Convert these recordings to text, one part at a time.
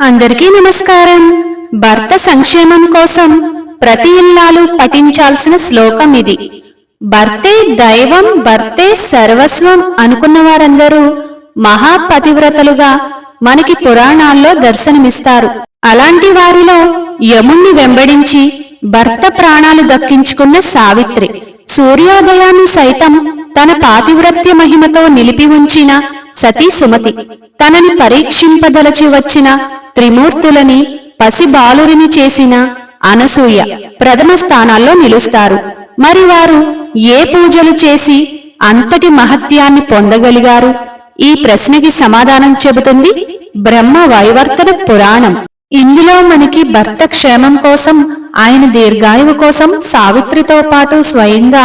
అందరికీ నమస్కారం. భర్త సంక్షేమం కోసం ప్రతి ఇల్లాలు పఠించాల్సిన శ్లోకం ఇది. భర్తే దైవం భర్తే సర్వస్వం అనుకున్న వారందరూ మహాపతివ్రతలుగా మనకి పురాణాల్లో దర్శనమిస్తారు. అలాంటి వారిలో యముణ్ణి వెంబడించి భర్త ప్రాణాలు దక్కించుకున్న సావిత్రి సూర్యోదయాన్ని సైతం తన పాతివ్రత్య మహిమతో నిలిపి ఉంచిన సతీ సుమతి తనని పరీక్షింపదలచి వచ్చిన త్రిమూర్తులని పసిబాలురిని చేసిన అనసూయ ప్రథమ స్థానాల్లో నిలుస్తారు. మరి వారు ఏ పూజలు చేసి అంతటి మహత్యాన్ని పొందగలిగారు? ఈ ప్రశ్నకి సమాధానం చెబుతుంది బ్రహ్మ వైవర్తన పురాణం. ఇందులో మనకి భర్త క్షేమం కోసం ఆయన దీర్ఘాయువు కోసం సావిత్రితో పాటు స్వయంగా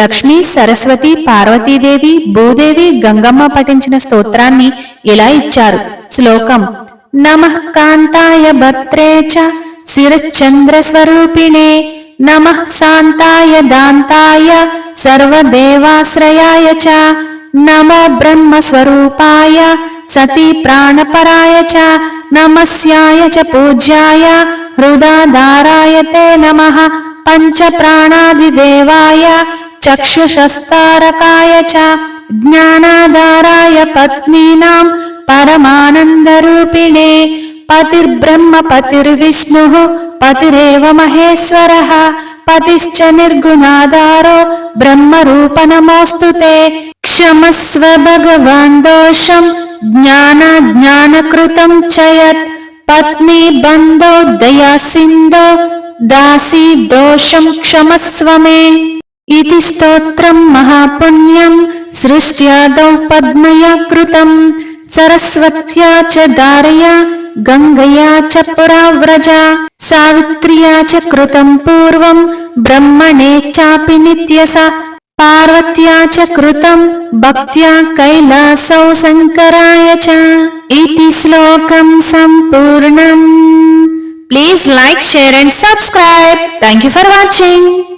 లక్ష్మీ సరస్వతి పార్వతీదేవి భూదేవి గంగమ్మ పఠించిన స్తోత్రాన్ని ఇలా ఇచ్చారు. శ్లోకం नमः कान्ताय भत्रे च शिरश्चन्द्रस्वरूपिणे नमः शान्ताय दान्ताय सर्वदेवाश्रयाय च नमो ब्रह्मस्वरूपाय सती प्राणपराय च नमस्याय च पूज्याय हृदाधाराय ते नमः पञ्चप्राणादिदेवाय चक्षुषस्तारकाय च ज्ञानाधाराय पत्नीनाम् परमानन्दरूपिणे पतिर्ब्रह्म पतिर्विष्णुः पतिरेव महेश्वरः पतिश्च निर्गुणाधारो ब्रह्मरूप नमोऽस्तु ते क्षमस्व भगवान् दोषम् ज्ञानाज्ञानकृतं च यत् पत्नी बन्धो दया सिन्धो दासी दोषं क्षमस्व मे इति स्तोत्रं महापुण्यं सृष्ट्यादौ पद्मया कृतम् सरस्वत्या च धारया गङ्गया च पुराव्रजा सावित्र्या च कृतम् पूर्वम् ब्रह्मणे चापि नित्यस पार्वत्या च कृतम् भक्त्या कैलासौ शङ्कराय च इति श्लोकम् सम्पूर्णम् Please like, share and subscribe. Thank you for watching.